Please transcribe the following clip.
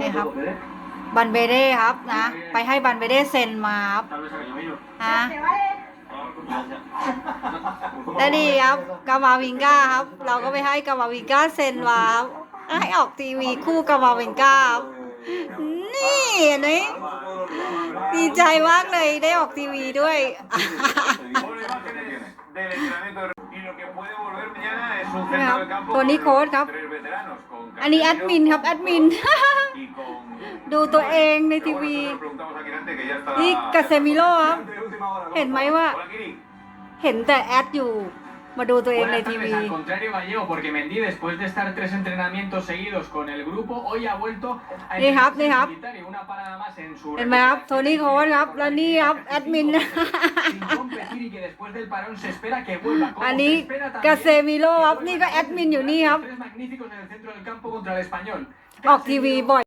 นี่ครับบันเบเด้ครับนะ ไปให้บันเบเด้เซ็นมาครับฮะและนี่ครับกามาวิงก้าครับ เราก็ไปให้กามาวิงก้า เซ็นมาครับให้ออกทีวีคู่กามาวิงก้าครับนี่นี่ดีใจมากเลยได้ออกทีวีด้วยนี่ครับตัวนี้โค้ดครับอันนี้แอดมินครับแอดมินดูตัวเองในทีวีนี่กาเซมิโลครับเห็นไหมว่าเห็นแต่แอดอยู่มาดูตัวเองในทีวีนี่ครับนี่ครับเห็นไหมครับโทนี่คอนครับแล้วนี่ครับแอดมินอันนี้กาเซมิโลครับนี่ก็แอดมินอยู่นี่ครับออกทีวีบ่อย